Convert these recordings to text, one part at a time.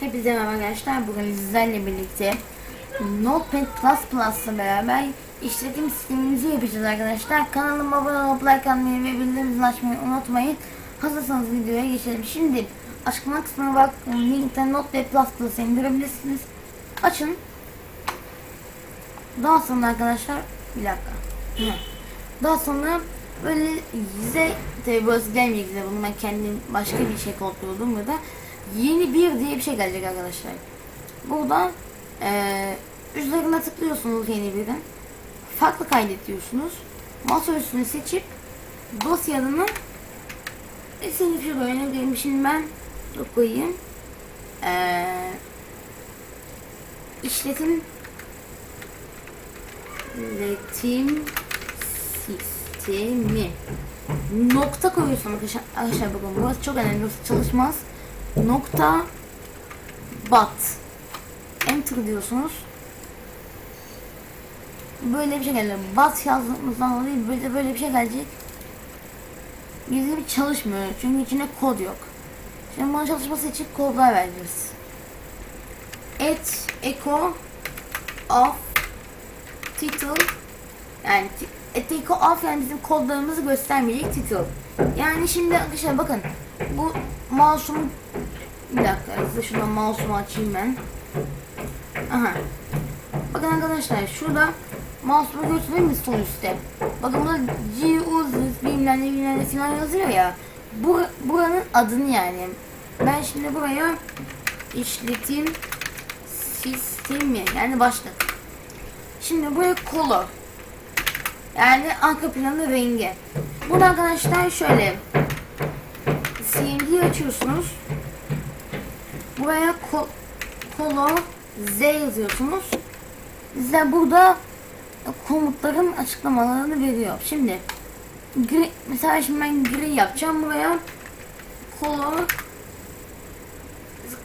Hepinize merhaba arkadaşlar. Bugün sizlerle birlikte Notepad Plus Plus'la beraber işletim sistemimizi yapacağız arkadaşlar. Kanalıma abone olup like atmayı ve bildirimleri açmayı unutmayın. Hazırsanız videoya geçelim. Şimdi açıklama kısmına bak linkten Notepad Plus Plus'ı indirebilirsiniz. Açın. Daha sonra arkadaşlar bir dakika. Daha sonra böyle size tabi burası gelmeyecek size bunu ben kendim başka bir şey kontrolüm burada yeni bir diye bir şey gelecek arkadaşlar. Burada eee üzerine tıklıyorsunuz yeni birden. Farklı kaydet diyorsunuz. Masa üstünü seçip dosya adını e, senin şu böyle diyeyim şimdi ben dur koyayım. Eee işletim iletim sistemi nokta koyuyorsun arkadaşlar bakın burası çok önemli burası çalışmaz nokta bat. Enter diyorsunuz. Böyle bir şey gelecek bat yazdığımızdan dolayı böyle böyle bir şey gelecek. Gizli bir çalışmıyor. Çünkü içinde kod yok. Şimdi bunun çalışması için kodlar vereceğiz. Et echo of title. Yani echo of yani bizim kodlarımızı göstermeyecek title. Yani şimdi arkadaşlar bakın bu mouse'umu bir dakika size şuradan mouse'umu açayım ben. Aha. Bakın arkadaşlar şurada mouse'umu göstereyim mi sol üstte? Bakın burada G uzun bilmem ne bilmem ne falan yazıyor ya. Bu, buranın adını yani. Ben şimdi buraya işletim sistemi yani başlık. Şimdi buraya color yani arka planı rengi bunu arkadaşlar şöyle CMD'yi açıyorsunuz. Buraya ko color Z yazıyorsunuz. Size burada komutların açıklamalarını veriyor. Şimdi gri, mesela şimdi ben gri yapacağım buraya. Color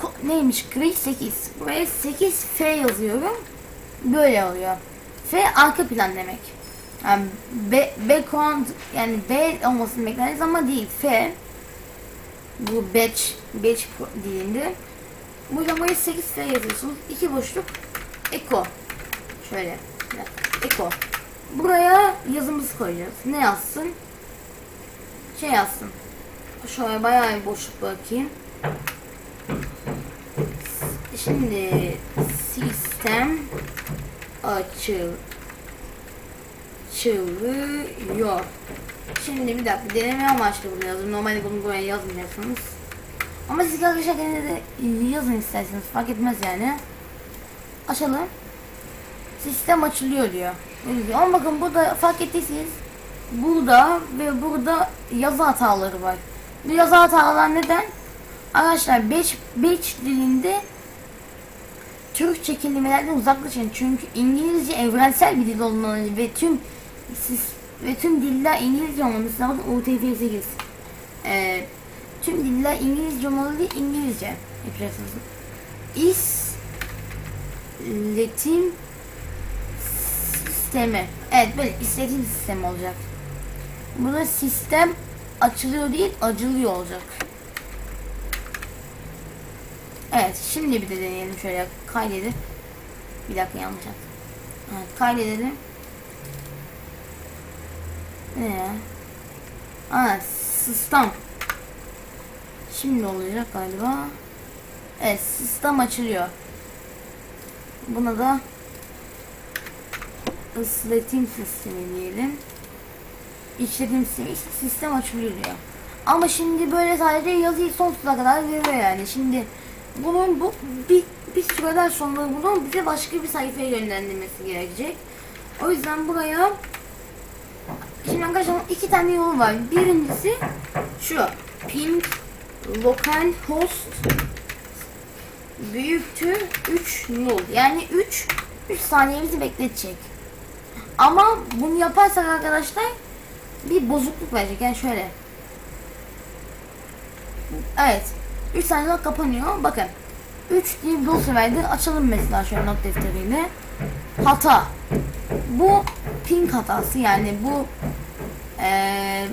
ko- neymiş? Gri 8 buraya 8 F yazıyorum. Böyle oluyor. F arka plan demek. Yani background yani B olmasını bekleriz ama değil. F bu batch batch dilinde bu zamayı 8 F yazıyorsunuz. İki boşluk echo. Şöyle echo. Buraya yazımızı koyacağız. Ne yazsın? Şey yazsın. Şöyle bayağı bir boşluk bırakayım şimdi sistem açıl açılıyor. Şimdi bir dakika deneme amaçlı bunu yazın. Normalde bunu buraya yazmayacaksınız. Ama siz arkadaşlar gene de yazın isterseniz fark etmez yani. Açalım. Sistem açılıyor diyor. Ama bakın burada fark ettiyseniz burada ve burada yazı hataları var. Bu yazı hatalar neden? Arkadaşlar 5 5 dilinde Türkçe kelimelerden uzaklaşın. Çünkü İngilizce evrensel bir dil olmalı ve tüm siz, ve tüm diller İngilizce olmalı. Mesela bakın UTF-8. Ee, tüm diller İngilizce olmalı değil, İngilizce yapacaksınız. İşletim sistemi. Evet böyle işletim sistemi olacak. Burada sistem açılıyor değil, acılıyor olacak. Evet şimdi bir de deneyelim şöyle kaydedip bir dakika yanlış yaptım. Evet, kaydedelim. Ne ya? Aa sistem. Şimdi olacak galiba. Evet sistem açılıyor. Buna da ısletim sistemi diyelim. İşletim sistemi. Sistem açılıyor. Ama şimdi böyle sadece yazıyı sonsuza kadar veriyor yani. Şimdi bunun bu bir, bir süreden sonra bunun bize başka bir sayfaya yönlendirmesi gerekecek. O yüzden buraya şimdi arkadaşlar iki tane yol var. Birincisi şu ping local host büyüktür 3 null. Yani 3 3 saniyemizi bekletecek. Ama bunu yaparsak arkadaşlar bir bozukluk verecek. Yani şöyle. Evet. 3 saniye kapanıyor. Bakın. 3 diye bir dosya verdi. Açalım mesela şöyle not defteriyle. Hata. Bu ping hatası yani bu eee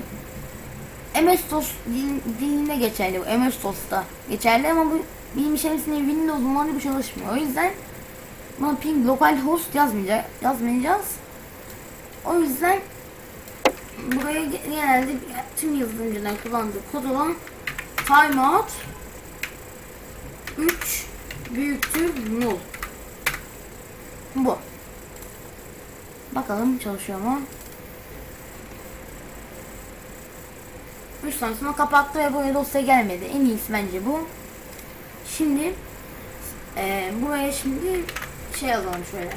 MS-DOS dil- diline geçerli bu. MS-DOS'ta geçerli ama bu benim içerisinde Windows umarım bir çalışmıyor. O yüzden buna ping localhost yazmayacak, yazmayacağız. O yüzden buraya ge- genelde tüm yazılımcılar kullandığı kod olan timeout 3 büyüktür null. Bu. Bakalım çalışıyor mu? 3 saniye sonra kapattı ve buraya dosya gelmedi. En iyisi bence bu. Şimdi eee buraya şimdi şey yazalım şöyle.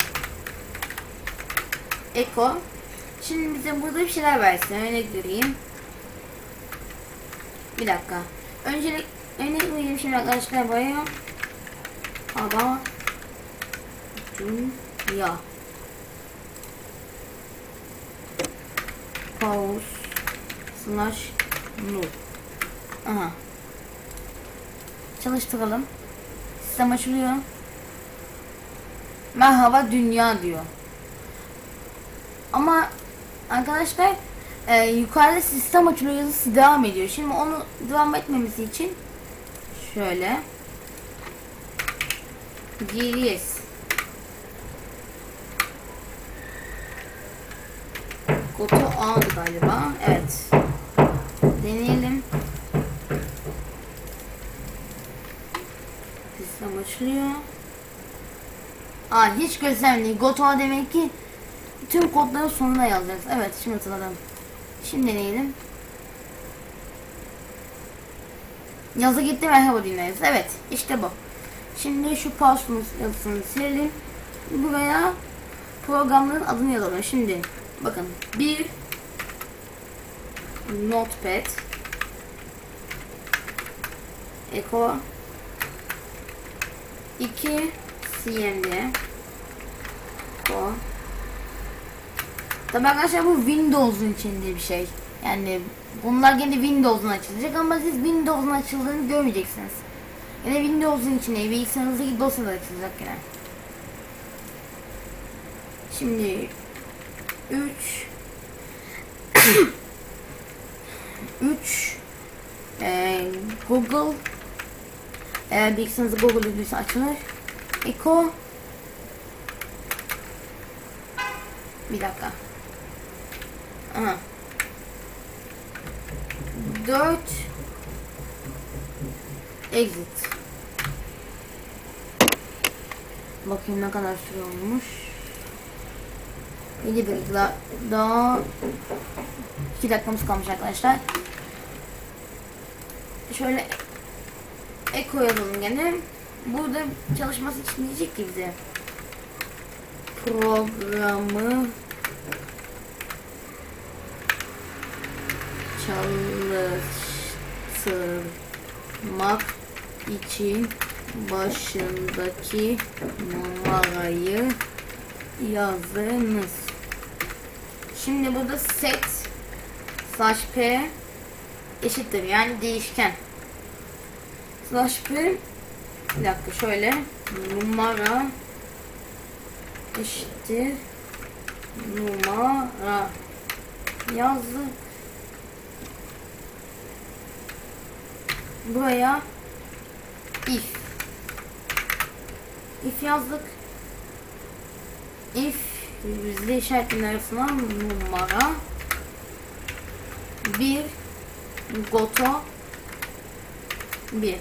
Eko. Şimdi bize burada bir şeyler versin. Örnek vereyim. Bir dakika. Öncelik örnek vereyim şimdi arkadaşlar buraya. Hava. Dünya. Pause. Slash Aha. Çalıştıralım. Sistem açılıyor. Merhaba dünya diyor. Ama arkadaşlar e, yukarıda sistem açılıyor yazısı devam ediyor. Şimdi onu devam etmemesi için şöyle GDS Goto aldı galiba. Evet. Deneyelim. Sistem açılıyor. Aa hiç göstermedi. Goto demek ki tüm kodların sonuna yazacağız. Evet şimdi hatırladım. Şimdi deneyelim. Yazı gitti merhaba dinleriz. Evet işte bu. Şimdi şu pause yazısını silelim. Buraya programların adını yazalım. Şimdi bakın bir notepad echo 2 cmd echo Tabi arkadaşlar bu Windows'un içinde bir şey. Yani bunlar gene Windows'un açılacak ama siz Windows'un açıldığını görmeyeceksiniz. Yine Windows'un içine bilgisayarınızdaki dosyalar açılacak yine. Şimdi 3 3 e, Google eğer bilgisayarınızda Google uygulaması açılır. Echo Bir dakika. Aha. 4 Exit. Bakayım ne kadar süre olmuş. 7 dakika daha 2 dakikamız kalmış arkadaşlar. Şöyle Eko yazalım gene. Burada çalışması için diyecek ki bize programı çalıştırmak için başındaki numarayı yazınız. Şimdi burada set slash p eşittir yani değişken. Slash p bir dakika şöyle numara eşittir numara yazdık. Buraya if if yazdık. If bizde işaretlerin arasına numara bir goto bir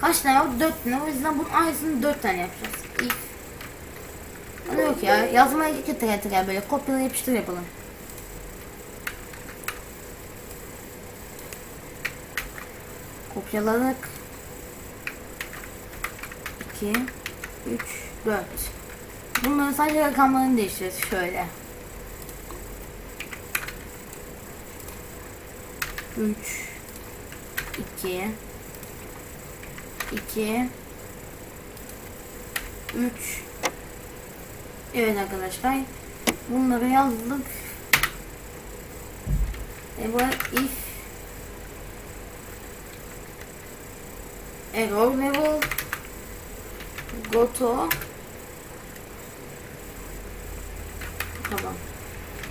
kaç tane var? Dört tane. O yüzden bunun aynısını dört tane yapacağız. If Hadi yok ya. Yazmaya teker teker böyle kopyala yapıştır yapalım. Kopyaladık. 2 3 4 Bunların sadece rakamlarını değiştireceğiz şöyle. 3 2 2 3 Evet arkadaşlar. Bunları yazdık. E bu if. Error level. Go to. Tamam.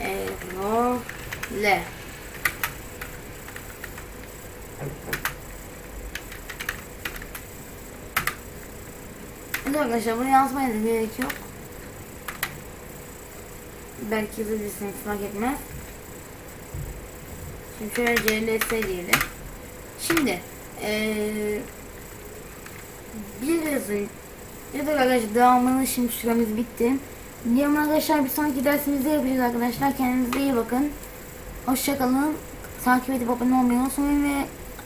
Error le Şimdi arkadaşlar bunu yazmaya da gerek yok. Belki yazabilirsiniz fark etmez. Şimdi şöyle CLS diyelim. Şimdi eee bir yazın ya da arkadaşlar devamını şimdi süremiz bitti. Diyorum arkadaşlar bir sonraki dersimizde yapacağız arkadaşlar. Kendinize iyi bakın. Hoşçakalın. Takip edip abone olmayı unutmayın ve